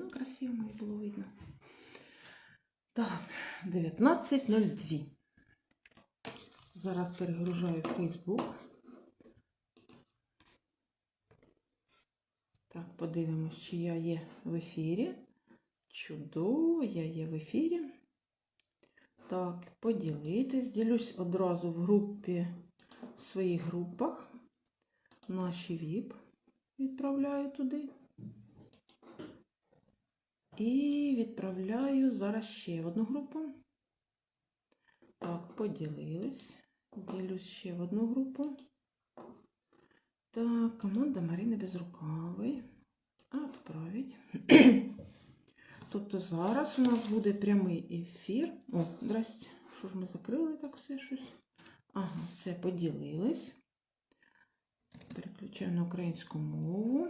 красиво має було видно. Так, 19.02. Зараз перегружаю Facebook. Так, подивимось, чи я є в ефірі. Чудово, я є в ефірі. Так, поділитись. Ділюсь одразу в групі, в своїх групах. Наші ВІП відправляю туди. І відправляю зараз ще одну групу. Так, поділились. Ділюсь ще в одну групу. Так, команда Марини Безрукавої. Отправить. Тобто зараз у нас буде прямий ефір. О, здрасте. Що ж ми закрили так все щось? Ага, все, поділились. Переключаю на українську мову.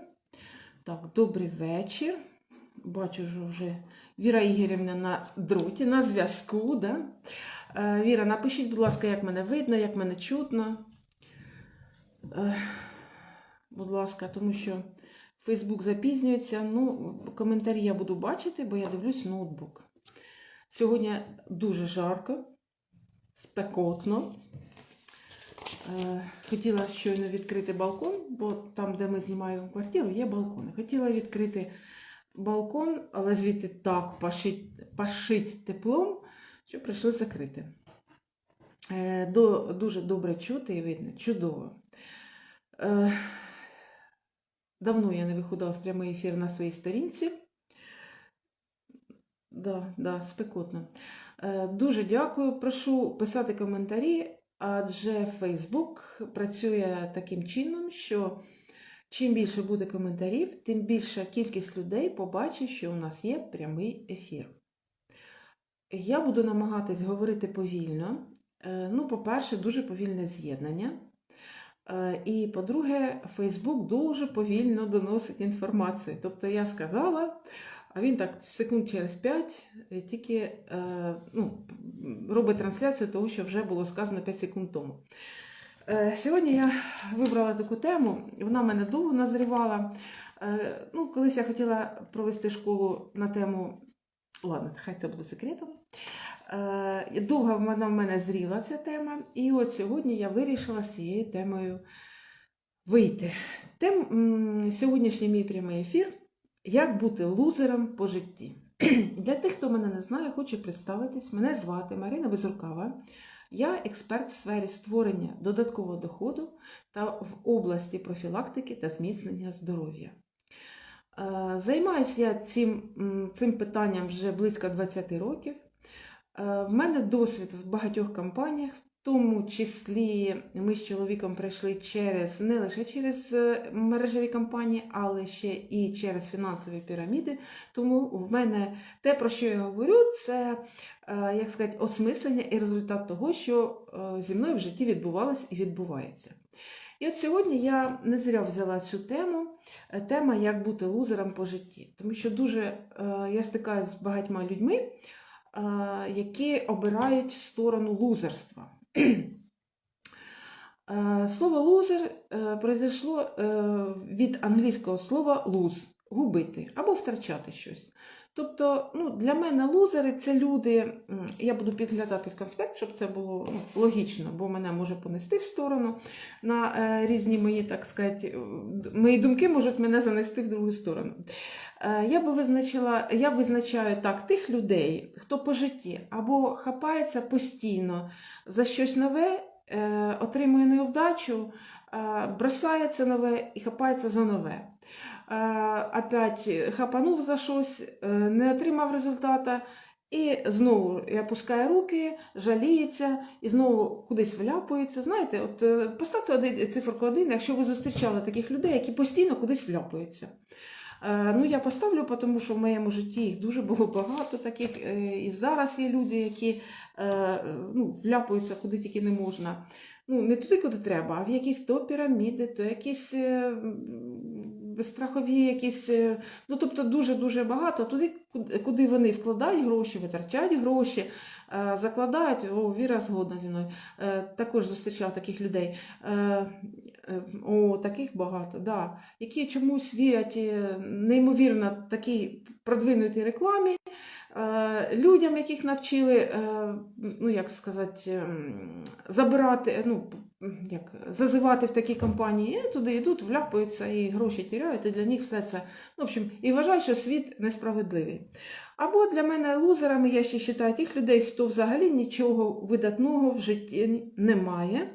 Так, добрий вечір. Бачу, що вже Віра Ігорівна на дроті, на зв'язку. Да? Е, Віра, напишіть, будь ласка, як мене видно, як мене чутно. Е, Будь ласка, тому що Фейсбук запізнюється. Ну, коментарі я буду бачити, бо я дивлюсь ноутбук. Сьогодні дуже жарко, спекотно. Е, Хотіла щойно відкрити балкон, бо там, де ми знімаємо квартиру, є балкон. Хотіла відкрити балкон, але звідти так пашить, пашить теплом, що прийшлося закрити. Е, До, дуже добре чути і видно, чудово. Е, Давно я не виходила в прямий ефір на своїй сторінці. Да, да, спекотно. Е, Дуже дякую. Прошу писати коментарі, адже Facebook працює таким чином, що чим більше буде коментарів, тим більша кількість людей побачить, що у нас є прямий ефір. Я буду намагатись говорити повільно. Е, Ну, по-перше, дуже повільне з'єднання. Е, І, по-друге, Фейсбук дуже повільно доносить інформацію. Тобто я сказала, а він так секунд через 5 тільки е, ну, робить трансляцію того, що вже було сказано 5 секунд тому. Е, Сьогодні я вибрала таку тему, вона в мене довго назрівала. Е, Ну, колись я хотіла провести школу на тему. Ладно, хай це буде секретом. Е, Довго вона в мене зріла ця тема, і от сьогодні я вирішила з цією темою вийти. Тем, сьогоднішній мій прямий ефір Як бути лузером по житті. Для тих, хто мене не знає, хочу представитись. Мене звати Марина Безрукава. Я експерт в сфері створення додаткового доходу та в області профілактики та зміцнення здоров'я. Е, Займаюся я цим, цим питанням вже близько 20 років. Е, В мене досвід в багатьох компаніях, тому числі ми з чоловіком пройшли через не лише через е, мережеві компанії, але ще і через фінансові піраміди. Тому в мене те, про що я говорю, це е, як сказати, осмислення і результат того, що е, зі мною в житті відбувалось і відбувається. І от сьогодні я не зря взяла цю тему, тема як бути лузером по житті. Тому що дуже я стикаюся з багатьма людьми, які обирають сторону лузерства. Е, Слово лузер е, произошло е, від англійського слова lose – губити або втрачати щось. Тобто, ну, для мене лузери це люди, я буду підглядати в конспект, щоб це було ну, логічно, бо мене може понести в сторону на різні мої, так сказати, мої думки можуть мене занести в другу сторону. Е, Я би визначила, я визначаю так тих людей, хто по житті або хапається постійно за щось нове, е, отримує невдачу, е, бросається нове і хапається за нове. Опять хапанув за щось, не отримав результата. І знову опускає руки, жаліється і знову кудись вляпується. Знаєте, от поставте циферку один, якщо ви зустрічали таких людей, які постійно кудись вляпуються. Е, Ну, я поставлю, тому що в моєму житті їх дуже було багато таких. е, І зараз є люди, які е, ну, вляпуються куди тільки не можна. Ну, не туди, куди треба, а в якісь то піраміди, то якісь страхові якісь, е, ну тобто дуже-дуже багато. Туди, куди- вони вкладають гроші, витрачають гроші, е, закладають, о, Віра згодна зі мною. Е, Також зустрічав таких людей. О, таких багато, да. які чомусь вірять неймовірно такій продвинутій рекламі, людям, яких навчили, е, ну як сказати, ем, забирати, ну як зазивати в такі компанії, туди йдуть, вляпуються і гроші тіряють, і для них все це. Ну, в общем, і вважаю, що світ несправедливий. Або для мене лузерами я ще вважаю тих людей, хто взагалі нічого видатного в житті не має,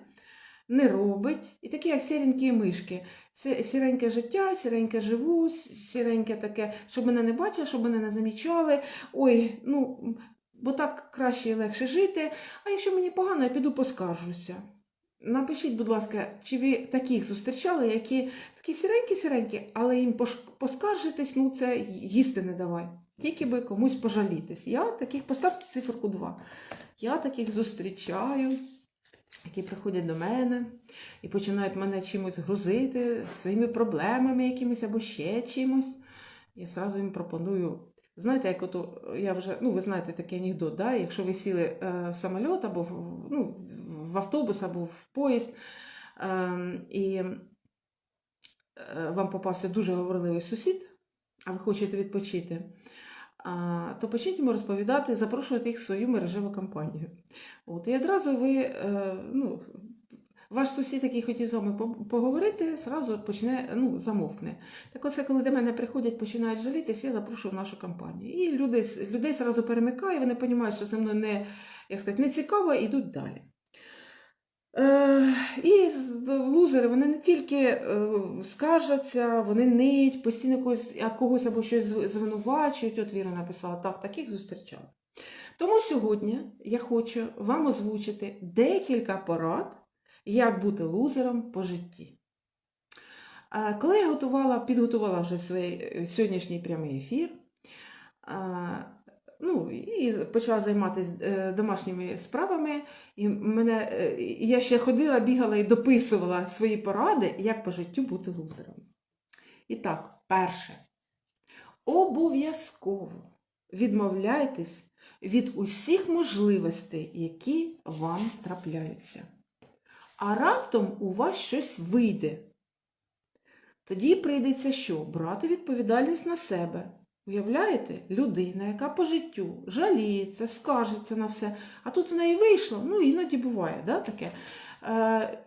не робить. І такі, як сіренькі мишки. Сі- Сіреньке життя, сіреньке живу, сіреньке таке, щоб мене не бачили, щоб мене не замічали. Ой, ну, бо так краще і легше жити. А якщо мені погано, я піду поскаржуся. Напишіть, будь ласка, чи ви таких зустрічали, які такі сіренькі-сіренькі, але їм поскаржитись, ну це їсти не давай. Тільки би комусь пожалітись. Я таких поставте циферку 2. Я таких зустрічаю, які приходять до мене і починають мене чимось грузити, своїми проблемами якимось або ще чимось. Я зразу їм пропоную. Знаєте, як ото я вже, ну ви знаєте такий анекдот, да? якщо ви сіли е, в самоліт або в, ну, в автобус або в поїзд, е, і вам попався дуже говорливий сусід, а ви хочете відпочити, то почніть йому розповідати, запрошувати їх в свою мережеву компанію. От, і одразу ви, е, ну, ваш сусід, який хотів з вами поговорити, зразу почне, ну, замовкне. Так оце, коли до мене приходять, починають жалітись, я запрошую в нашу компанію. І люди, людей зразу перемикає, вони розуміють, що зі мною не, як сказати, не цікаво, і йдуть далі. Е, і лузери вони не тільки е, скаржаться, вони ниють, постійно когось, когось або щось звинувачують. От Віра написала, так, таких зустрічала. Тому сьогодні я хочу вам озвучити декілька порад, як бути лузером по житті. Е, Коли я готувала, підготувала вже свій сьогоднішній прямий ефір, ну, і почала займатися е, домашніми справами, і мене, е, я ще ходила, бігала і дописувала свої поради, як по життю бути лузером. І так, перше. Обов'язково відмовляйтесь від усіх можливостей, які вам трапляються. А раптом у вас щось вийде. Тоді прийдеться що? Брати відповідальність на себе. Уявляєте, людина, яка по життю жаліється, скаржиться на все, а тут в неї вийшло, ну іноді буває, да, таке. Е,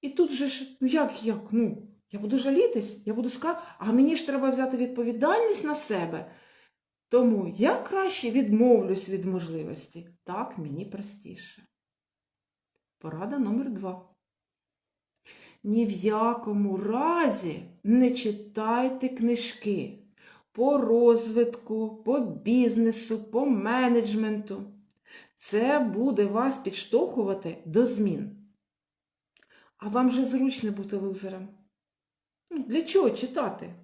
і тут же ж, ну як, як, ну, я буду жалітись, я буду скаржити, а мені ж треба взяти відповідальність на себе. Тому я краще відмовлюсь від можливості. Так мені простіше. Порада номер два. Ні в якому разі не читайте книжки по розвитку, по бізнесу, по менеджменту. Це буде вас підштовхувати до змін. А вам же зручно бути лузером. Ну, Для чого читати?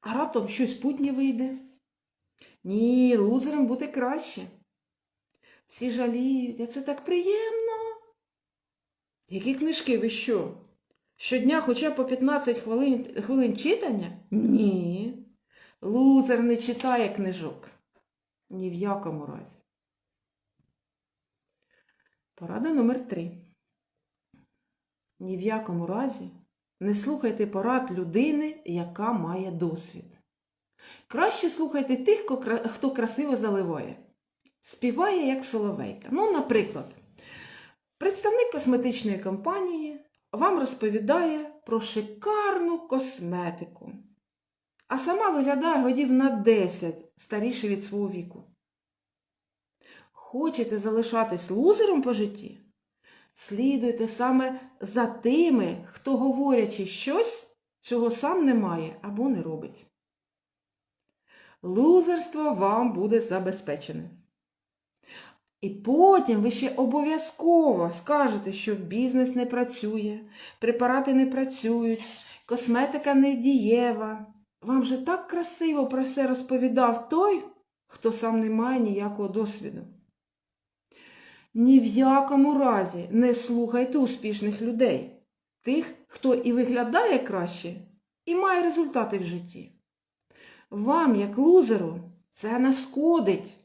А раптом щось путнє вийде. Ні, лузером бути краще. Всі жаліють, а це так приємно. Які книжки ви що? Щодня хоча б по 15 хвилин, хвилин читання? Ні. Лузер не читає книжок. Ні в якому разі. Порада номер 3. Ні в якому разі не слухайте порад людини, яка має досвід. Краще слухайте тих, хто красиво заливає. Співає як соловейка. Ну, наприклад, представник косметичної компанії вам розповідає про шикарну косметику, а сама виглядає годів на 10 старіше від свого віку. Хочете залишатись лузером по житті? Слідуйте саме за тими, хто, говорячи щось, цього сам не має або не робить. Лузерство вам буде забезпечене. І потім ви ще обов'язково скажете, що бізнес не працює, препарати не працюють, косметика не дієва. Вам же так красиво про все розповідав той, хто сам не має ніякого досвіду. Ні в якому разі не слухайте успішних людей, тих, хто і виглядає краще, і має результати в житті. Вам, як лузеру, це нашкодить.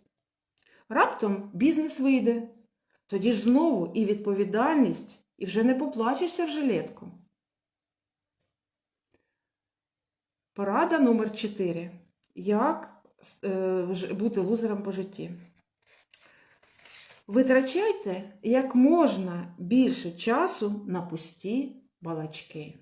Раптом бізнес вийде. Тоді ж знову і відповідальність, і вже не поплачешся в жилетку. Порада номер 4. Як е, бути лузером по житті? Витрачайте як можна більше часу на пусті балачки.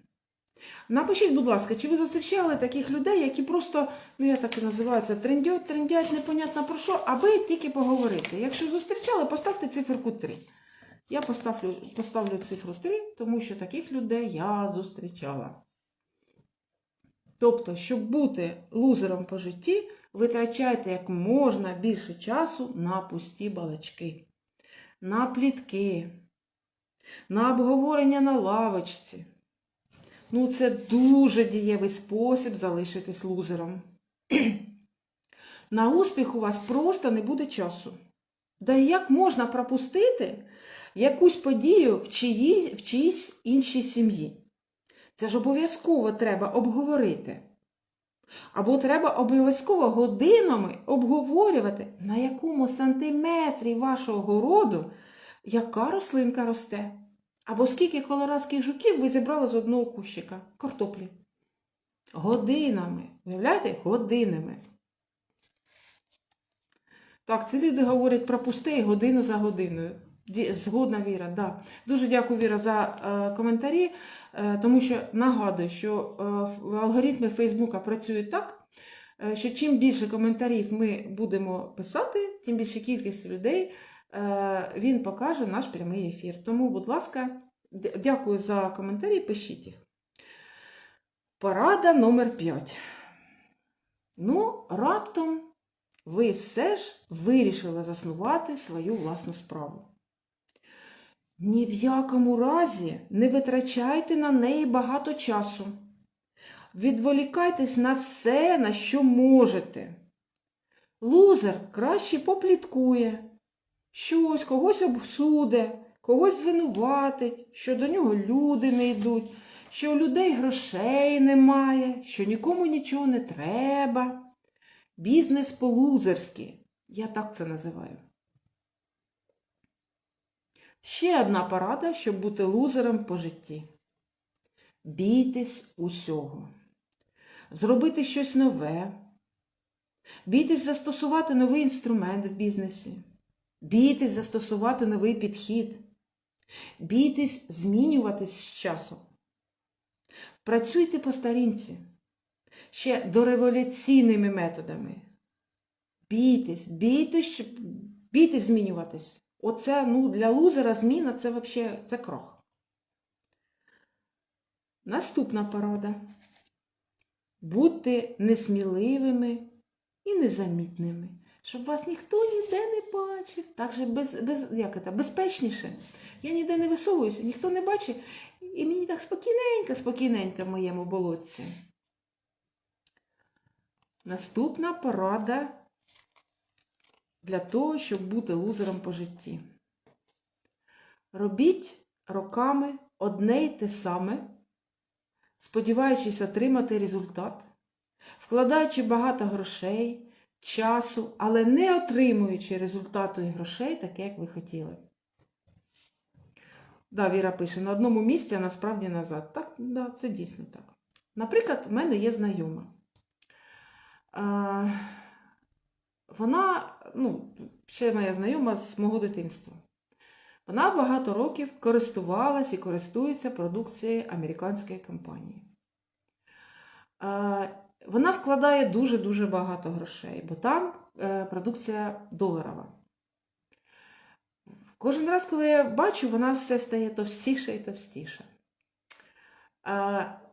Напишіть, будь ласка, чи ви зустрічали таких людей, які просто, ну я так і називаю це, трендять, трендять, непонятно про що, аби тільки поговорити. Якщо зустрічали, поставте циферку 3. Я поставлю, поставлю цифру 3, тому що таких людей я зустрічала. Тобто, щоб бути лузером по житті, витрачайте як можна більше часу на пусті балачки, на плітки, на обговорення на лавочці. Ну, це дуже дієвий спосіб залишитись лузером. На успіх у вас просто не буде часу. Да і як можна пропустити якусь подію в, чиї, в чиїсь іншій сім'ї? Це ж обов'язково треба обговорити. Або треба обов'язково годинами обговорювати, на якому сантиметрі вашого городу яка рослинка росте. Або скільки колорадських жуків ви зібрали з одного кущика картоплі. Годинами. Уявляєте? Годинами. Так, ці люди говорять про пусте і годину за годиною. Згодна Віра, да. Дуже дякую, Віра, за е, коментарі, е, тому що нагадую, що е, алгоритми Фейсбука працюють так, е, що чим більше коментарів ми будемо писати, тим більше кількість людей е, він покаже наш прямий ефір. Тому, будь ласка, дякую за коментарі, пишіть їх. Порада номер 5. Ну, раптом ви все ж вирішили заснувати свою власну справу. Ні в якому разі не витрачайте на неї багато часу. Відволікайтесь на все, на що можете. Лузер краще попліткує, щось когось обсуде, когось звинуватить, що до нього люди не йдуть, що у людей грошей немає, що нікому нічого не треба. Бізнес по-лузерськи. Я так це називаю. Ще одна порада, щоб бути лузером по житті. Бійтесь усього. Зробити щось нове. Бійтесь застосувати новий інструмент в бізнесі. Бійтесь застосувати новий підхід. Бійтесь змінюватись з часом. Працюйте по старінці ще дореволюційними методами. Бійтесь, бійтесь, бійтесь змінюватись. Оце ну, для лузера зміна це взагалі це крах. Наступна порада. Будьте несміливими і незамітними, щоб вас ніхто ніде не бачив. Так же без, без, як це, безпечніше. Я ніде не висовуюся, ніхто не бачить, і мені так спокійненько, спокійненько в моєму болотці. Наступна порада для того, щоб бути лузером по житті. Робіть роками одне й те саме, сподіваючись отримати результат, вкладаючи багато грошей, часу, але не отримуючи результату і грошей, таке, як ви хотіли. Да, Віра пише, на одному місці, а насправді назад. Так, да, це дійсно так. Наприклад, в мене є знайома. Вона, ну, ще моя знайома з мого дитинства. Вона багато років користувалась і користується продукцією американської компанії. Вона вкладає дуже-дуже багато грошей, бо там е, продукція доларова. Кожен раз, коли я бачу, вона все стає товстіше і товстіше.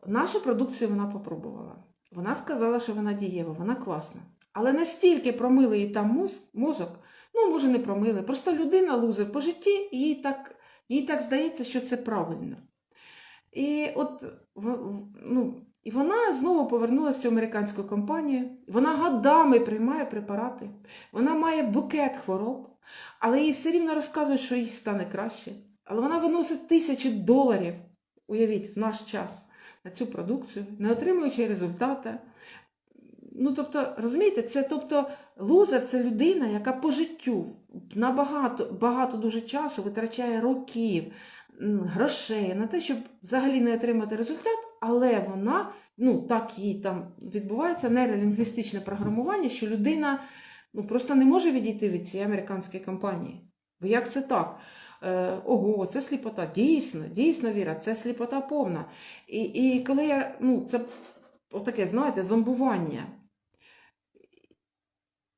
Нашу продукцію вона попробувала. Вона сказала, що вона дієва, вона класна. Але настільки промили їй там мозок, ну, може, не промили, просто людина лузер по житті, їй так, їй так здається, що це правильно. І от в- ну, і вона знову повернулася в цю американську компанію. Вона годами приймає препарати. Вона має букет хвороб, але їй все рівно розказують, що їй стане краще. Але вона виносить тисячі доларів, уявіть, в наш час на цю продукцію, не отримуючи результати. Ну, тобто, розумієте, це тобто лузер це людина, яка по життю набагато багато дуже часу витрачає років, грошей на те, щоб взагалі не отримати результат, але вона, ну так їй там відбувається нейролінгвістичне програмування, що людина ну, просто не може відійти від цієї американської компанії. Бо як це так? Е, ого, це сліпота. Дійсно, дійсно, Віра, це сліпота повна. І, і коли я, ну, це отаке, знаєте, зомбування.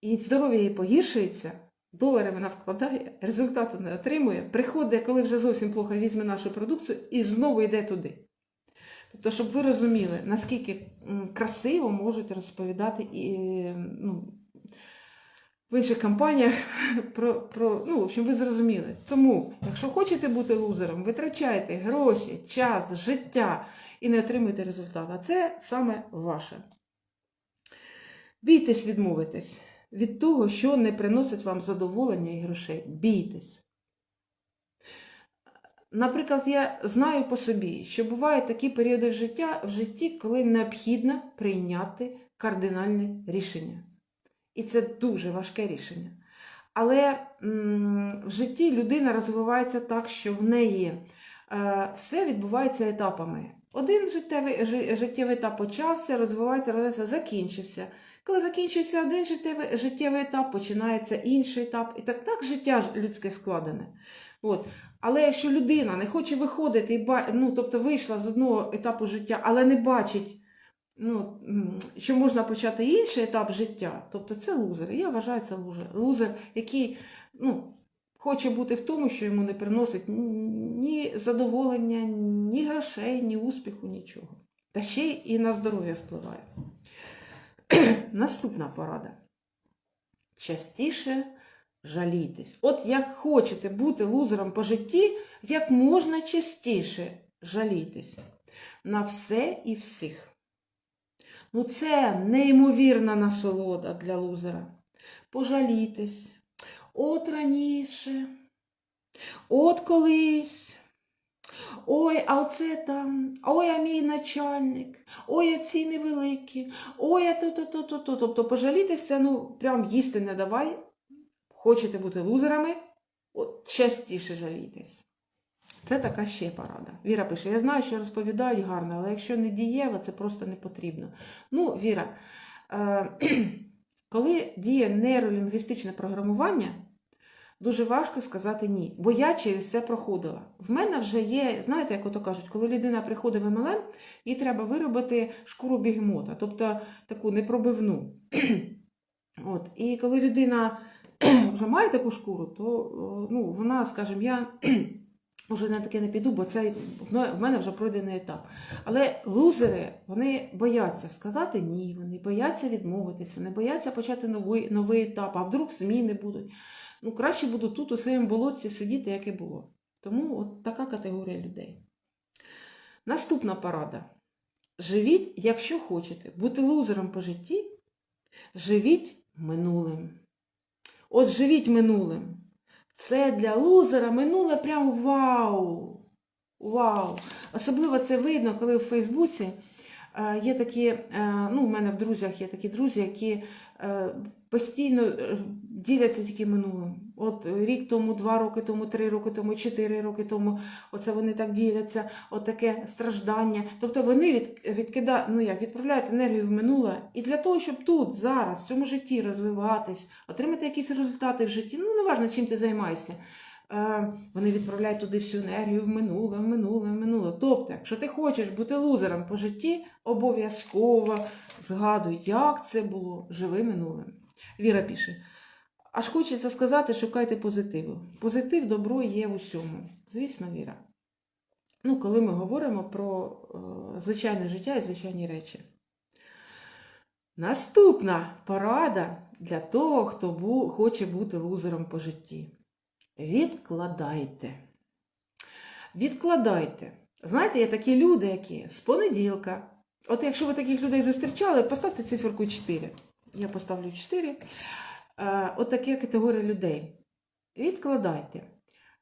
І здоров'я її погіршується, долари вона вкладає, результату не отримує, приходить, коли вже зовсім плохо візьме нашу продукцію і знову йде туди. Тобто, щоб ви розуміли, наскільки красиво можуть розповідати і, ну, в інших компаніях про, про. Ну, в общем, ви зрозуміли. Тому, якщо хочете бути лузером, витрачайте гроші, час, життя і не отримуйте результат. А це саме ваше. Бійтесь відмовитись від того, що не приносить вам задоволення і грошей. Бійтесь. Наприклад, я знаю по собі, що бувають такі періоди життя, в житті, коли необхідно прийняти кардинальне рішення. І це дуже важке рішення. Але в житті людина розвивається так, що в неї е, все відбувається етапами. Один життєвий, жи- життєвий етап почався, розвивається, розвивається, закінчився. Коли закінчується один життєвий, етап, починається інший етап. І так, так життя людське складене. От. Але якщо людина не хоче виходити, і ну, тобто вийшла з одного етапу життя, але не бачить, ну, що можна почати інший етап життя, тобто це лузер. Я вважаю це лузер. Лузер, який ну, хоче бути в тому, що йому не приносить ні задоволення, ні грошей, ні успіху, нічого. Та ще і на здоров'я впливає. Наступна порада. Частіше жалітесь. От як хочете бути лузером по житті, як можна частіше жалітись на все і всіх. Ну, це неймовірна насолода для лузера. Пожалітись. От раніше, от колись. Ой, а оце там, ой, а мій начальник, ой, а ці невеликі, ой, а то-то-то-то-то. Тобто пожалітись це, ну, прям їсти не давай. Хочете бути лузерами, от частіше жалійтесь. Це така ще порада. Віра пише: я знаю, що розповідають гарно, але якщо не дієво, це просто не потрібно. Ну, Віра, е, коли діє нейролінгвістичне програмування, дуже важко сказати ні. Бо я через це проходила. В мене вже є, знаєте, як ото кажуть, коли людина приходить в МЛМ, їй треба виробити шкуру бігемота, тобто таку непробивну. От. І коли людина вже має таку шкуру, то ну, вона, скажімо, я вже на таке не піду, бо це в мене вже пройдений етап. Але лузери вони бояться сказати ні, вони бояться відмовитись, вони бояться почати новий, новий етап, а вдруг зміни будуть. Ну, краще буду тут у своєму болотці сидіти, як і було. Тому от така категорія людей. Наступна порада. Живіть, якщо хочете, бути лузером по житті, живіть минулим. От живіть минулим. Це для лузера минуле прям вау! Вау! Особливо це видно, коли в Фейсбуці є такі, е, ну, у мене в друзях є такі друзі, які е, постійно е, діляться тільки минулим. От рік тому, два роки тому, три роки тому, чотири роки тому, оце вони так діляться, от таке страждання. Тобто вони від, відкида, ну як, відправляють енергію в минуле. І для того, щоб тут, зараз, в цьому житті розвиватись, отримати якісь результати в житті, ну неважно, чим ти займаєшся. Е, Вони відправляють туди всю енергію в минуле, в минуле, в минуле. Тобто, якщо ти хочеш бути лузером по житті, обов'язково згадуй, як це було, живи минулим. Віра пише. Аж хочеться сказати, шукайте позитиву. Позитив, добро є в усьому. Звісно, Віра. Ну, коли ми говоримо про е, звичайне життя і звичайні речі. Наступна порада для того, хто бу, хоче бути лузером по житті. Відкладайте. Відкладайте. Знаєте, є такі люди, які з понеділка. От якщо ви таких людей зустрічали, поставте циферку 4. Я поставлю 4. Е, От така категорія людей. Відкладайте.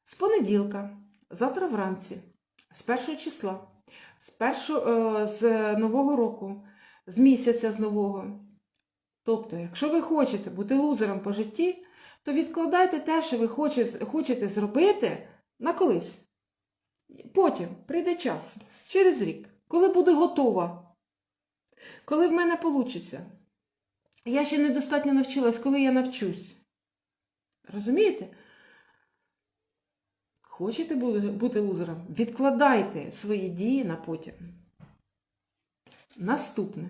З понеділка, завтра вранці, з першого числа, з, першого, з нового року, з місяця з нового. Тобто, якщо ви хочете бути лузером по житті, то відкладайте те, що ви хоче- хочете зробити на колись. Потім прийде час, через рік, коли буду готова, коли в мене вийде. Я ще недостатньо навчилась, коли я навчусь. Розумієте? Хочете бути лузером? Відкладайте свої дії на потім. Наступне.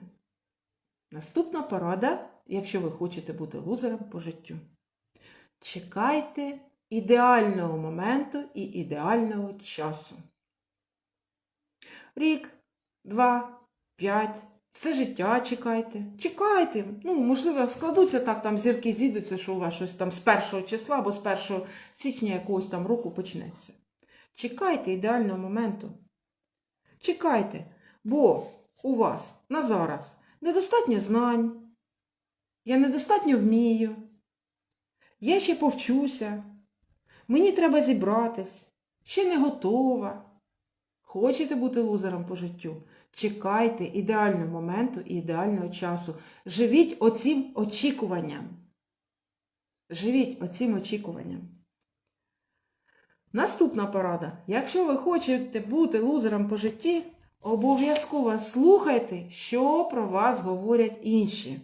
Наступна порада, якщо ви хочете бути лузером по життю. Чекайте ідеального моменту і ідеального часу. Рік, два, п'ять, все життя чекайте. Чекайте. Ну, можливо, складуться так, там зірки зійдуться, що у вас щось там з першого числа або з 1 січня якогось там року почнеться. Чекайте ідеального моменту. Чекайте, бо у вас на зараз недостатньо знань, я недостатньо вмію, я ще повчуся, мені треба зібратись, ще не готова. Хочете бути лузером по життю? Чекайте ідеального моменту і ідеального часу. Живіть оцім очікуванням. Живіть оцім очікуванням. Наступна порада. Якщо ви хочете бути лузером по житті, обов'язково слухайте, що про вас говорять інші.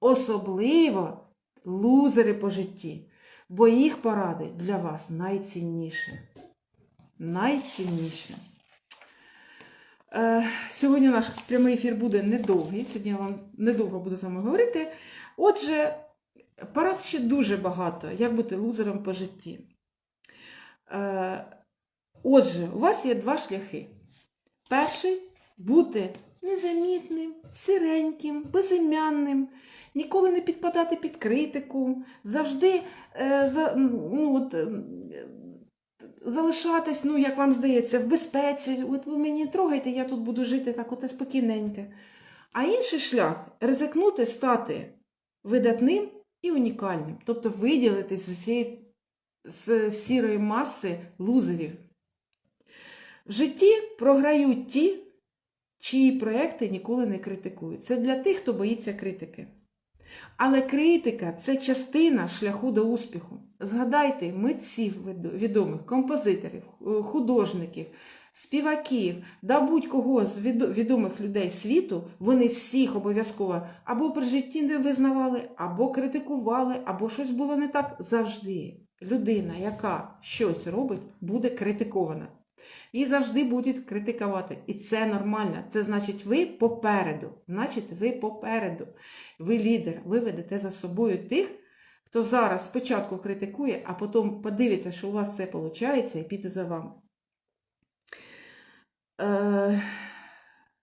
Особливо лузери по житті, бо їх поради для вас найцінніші. Найцінніше. Е, Сьогодні наш прямий ефір буде недовгий. Сьогодні я вам недовго буду з вами говорити. Отже, порад ще дуже багато, як бути лузером по житті. Е, Отже, у вас є два шляхи. Перший бути незамітним, сиреньким, безім'янним, ніколи не підпадати під критику, завжди е, за, ну, от, залишатись, ну, як вам здається, в безпеці. От ви мені трогайте, я тут буду жити так от спокійненько. А інший шлях ризикнути стати видатним і унікальним, тобто виділитись з цієї з сірої маси лузерів. В житті програють ті, чиї проекти ніколи не критикують. Це для тих, хто боїться критики. Але критика це частина шляху до успіху. Згадайте митців відомих, композиторів, е, художників, співаків, да будь-кого з відомих людей світу, вони всіх обов'язково або при житті не визнавали, або критикували, або щось було не так. Завжди людина, яка щось робить, буде критикована. Її завжди будуть критикувати. І це нормально. Це значить, ви попереду. Значить, ви попереду. Ви лідер, ви ведете за собою тих, хто зараз спочатку критикує, а потім подивиться, що у вас все виходить, і піде за вами. Е,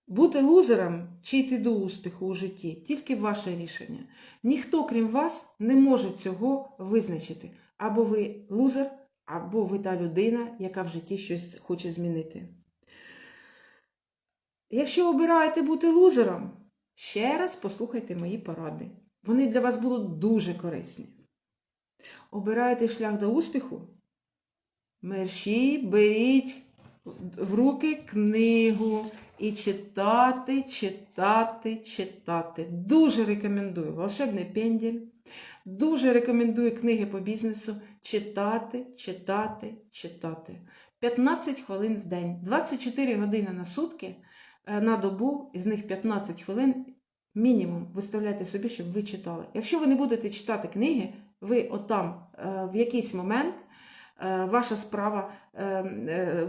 бути лузером чи йти до успіху у житті тільки ваше рішення. Ніхто, крім вас, не може цього визначити. Або ви лузер, або ви та людина, яка в житті щось хоче змінити. Якщо обираєте бути лузером, ще раз послухайте мої поради. Вони для вас будуть дуже корисні. Обираєте шлях до успіху? Мерші, беріть в руки книгу і читати, читати, читати. Дуже рекомендую волшебний пенділь. Дуже рекомендую книги по бізнесу читати, читати, читати. 15 хвилин в день, 24 години на сутки е, на добу, із них 15 хвилин мінімум виставляйте собі, щоб ви читали. Якщо ви не будете читати книги, ви отам е, в якийсь момент е, ваша справа,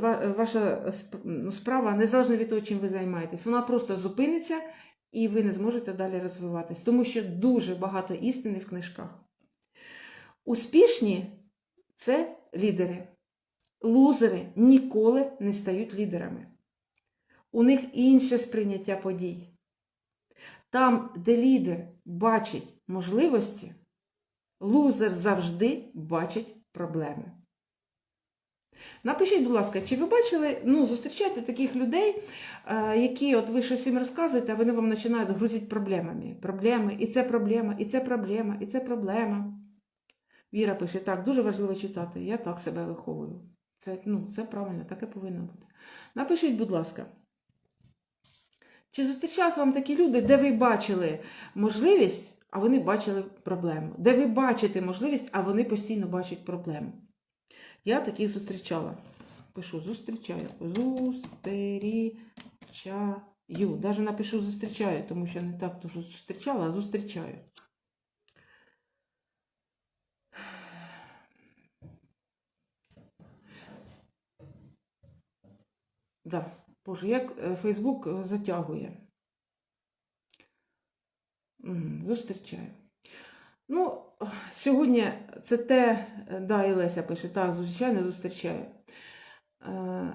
ва- ваша ну, справа, незалежно від того, чим ви займаєтесь, вона просто зупиниться і ви не зможете далі розвиватись, тому що дуже багато істини в книжках. Успішні це лідери. Лузери ніколи не стають лідерами. У них інше сприйняття подій. Там, де лідер бачить можливості, лузер завжди бачить проблеми. Напишіть, будь ласка, чи ви бачили, ну, зустрічаєте таких людей, е, які от ви щось їм розказуєте, а вони вам починають грузити проблемами. Проблеми, і це проблема, і це проблема, і це проблема. Віра пише, так, дуже важливо читати. Я так себе виховую. Це, ну, це правильно, так і повинно бути. Напишіть, будь ласка, Чи зустрічалися вам такі люди, де ви бачили можливість, а вони бачили проблему? Де ви бачите можливість, а вони постійно бачать проблему? Я таких зустрічала. Пишу зустрічаю. Зустрічаю. Навіть напишу зустрічаю, тому що не так дуже зустрічала, а зустрічаю. Да. Боже, як Фейсбук затягує. Зустрічаю. Ну, сьогодні це те, да, і Леся пише, так, звичайно, зустрічаю. Е,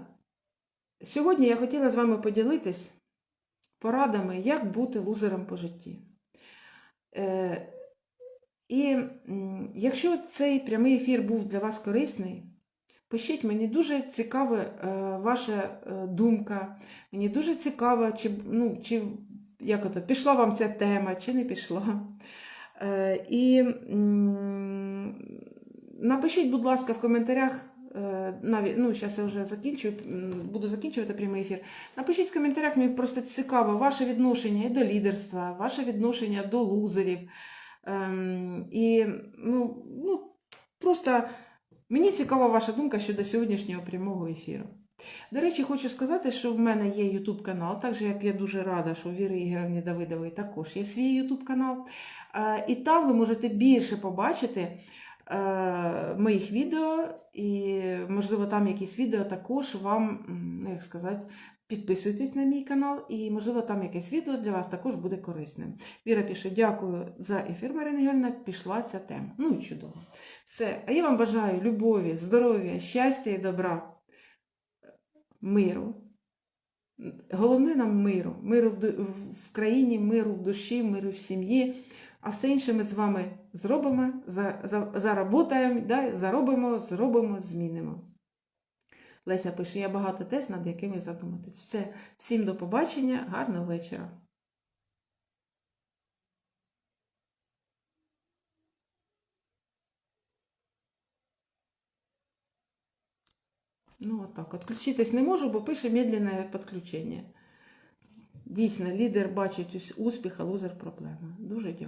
Сьогодні я хотіла з вами поділитись порадами, як бути лузером по житті. Е, І якщо цей прямий ефір був для вас корисний, пишіть, мені дуже цікава е, ваша думка. Мені дуже цікаво, чи, ну, чи як пішла вам ця тема, чи не пішла. Е, І напишіть, будь ласка, в коментарях. е, Навіть, ну, зараз я вже закінчую, буду закінчувати прямий ефір. Напишіть в коментарях, мені просто цікаво ваше відношення і до лідерства, ваше відношення до лузерів. Ем, і ну, ну, просто мені цікава ваша думка щодо сьогоднішнього прямого ефіру. До речі, хочу сказати, що в мене є YouTube канал, так же як я дуже рада, що у Віри Ігорівні Давидової також є свій YouTube канал. Е, І там ви можете більше побачити е, моїх відео, і, можливо, там якісь відео також вам, ну, як сказати, підписуйтесь на мій канал, і, можливо, там якесь відео для вас також буде корисним. Віра пише: дякую за ефір, Марина Георгіївна, пішла ця тема. Ну і чудово. Все. А я вам бажаю любові, здоров'я, щастя і добра, миру. Головне нам миру. Миру в країні, миру в душі, миру в сім'ї. А все інше ми з вами зробимо, за, за, заработаємо, да, заробимо, зробимо, змінимо. Леся пише, я багато тест, над якими задуматись. Все, всім до побачення, гарного вечора. Ну, отак. Отключитись не можу, бо пише медленне підключення. Дійсно, лідер бачить успіх, а лузер проблема. Дуже дякую.